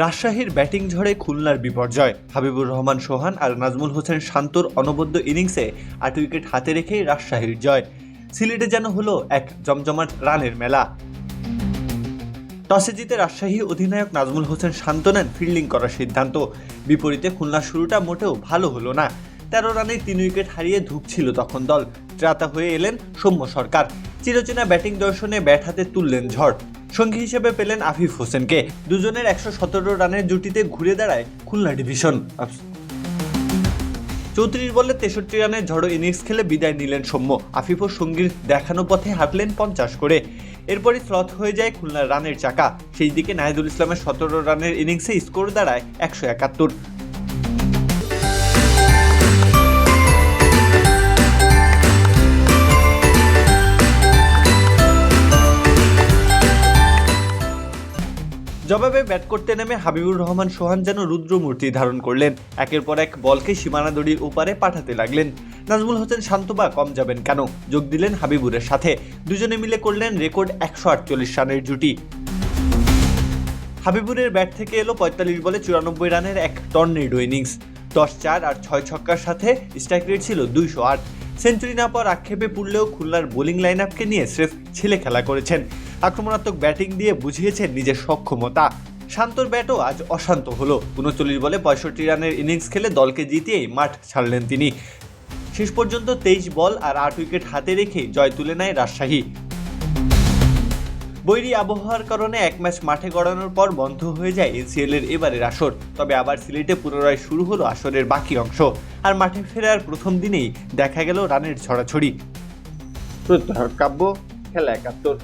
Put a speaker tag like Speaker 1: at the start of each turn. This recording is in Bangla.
Speaker 1: রাজশাহীর ব্যাটিং ঝড়ে খুলনার বিপর্যয়। হাবিবুর রহমান সোহান আর নাজমুল হোসেন শান্তর অনবদ্য ইনিংসে আট উইকেট হাতে রেখেই রাজশাহীর জয়। সিলেটে যেন হলো এক জমজমাট রানের মেলা। টসে জিতে রাজশাহী অধিনায়ক নাজমুল হোসেন শান্ত নেন ফিল্ডিং করার সিদ্ধান্ত। বিপরীতে খুলনার শুরুটা মোটেও ভালো হলো না। তেরো রানে তিন উইকেট হারিয়ে ধুঁকছিল তখন দল। ত্রাতা হয়ে এলেন সৌম্য সরকার। চিরচেনা ব্যাটিং দর্শনে ব্যাট হাতে তুললেন ঝড়। সঙ্গী হিসেবে পেলেন আফিফ হোসেনকে। দুজনের একশো সতেরো রানের জুটিতে ঘুরে দাঁড়ায় খুলনা ডিভিশন। চৌত্রিশ বলে তেষট্টি রানের ঝড়ো ইনিংস খেলে বিদায় নিলেন সৌম্য। আফিফ ও সঙ্গীর দেখানো পথে হাঁটলেন পঞ্চাশ করে। এরপরই স্লথ হয়ে যায় খুলনার রানের চাকা। সেই দিকে নাহিদুল ইসলামের সতেরো রানের ইনিংসে স্কোর দাঁড়ায় একশো একাত্তর। জবাবে ব্যাট করতে নেমে হাবিবুর রহমান সোহান যেন রুদ্রমূর্তি ধারণ করলেন। একের পর এক বলকে সীমানা দড়ির ওপারে পাঠাতে লাগলেন। নাজমুল হোসেন শান্তবা কম যাবেন কেন? যোগ দিলেন হাবিবুরের সাথে। দুজনে মিলে করলেন রেকর্ড একশো আটচল্লিশ রানের জুটি। হাবিবুরের ব্যাট থেকে এলো পঁয়তাল্লিশ বলে চুরানব্বই রানের এক টর্নেডো ইনিংস। দশ চার আর ছয় ছক্কার সাথে স্ট্রাইক রেট ছিল দুইশো আট। সেঞ্চুরি না পাওয়ার আক্ষেপে পুড়লেও খুলনার বোলিং লাইন আপকে নিয়ে স্রেফ ছেলে খেলা করেছেন। আক্রমণাত্মক ব্যাটিং দিয়ে বুঝিয়েছেন নিজের সক্ষমতা। শান্তর ব্যাটও আজ অশান্ত হলো। উনচল্লিশ বলে পঁয়ষট্টি রানের ইনিংস খেলে দলকে জিতিয়েই মাঠ ছাড়লেন তিনি। শেষ পর্যন্ত তেইশ বল আর আট উইকেট হাতে রেখে জয় তুলে নেয় রাজশাহী। বৈরী আবহাওয়ার কারণে এক ম্যাচ মাঠে গড়ানোর পর বন্ধ হয়ে যায় এসিএল এর এবারের আসর। তবে আবার সিলেটে পুনরায় শুরু হলো আসরের বাকি অংশ। আর মাঠে ফেরার প্রথম দিনেই দেখা গেল রানের ছড়াছড়ি। কাব্য, খেলা একাত্তর।